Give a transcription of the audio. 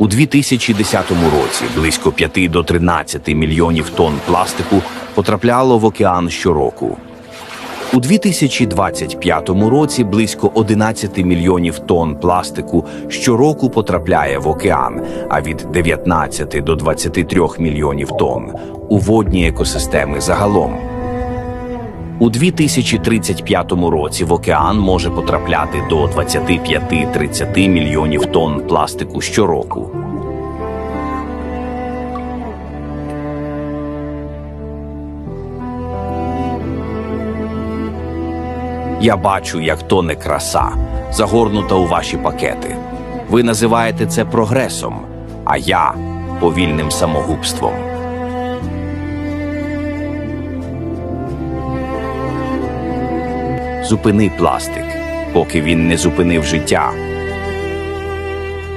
У 2010 році близько 5 до 13 мільйонів тонн пластику потрапляло в океан щороку. У 2025 році близько 11 мільйонів тонн пластику щороку потрапляє в океан, а від 19 до 23 мільйонів тонн у водні екосистеми загалом. У 2035 році в океан може потрапляти до 25-30 мільйонів тонн пластику щороку. Я бачу, як тоне краса, загорнута у ваші пакети. Ви називаєте це прогресом, а я повільним самогубством. Зупини пластик, поки він не зупинив життя.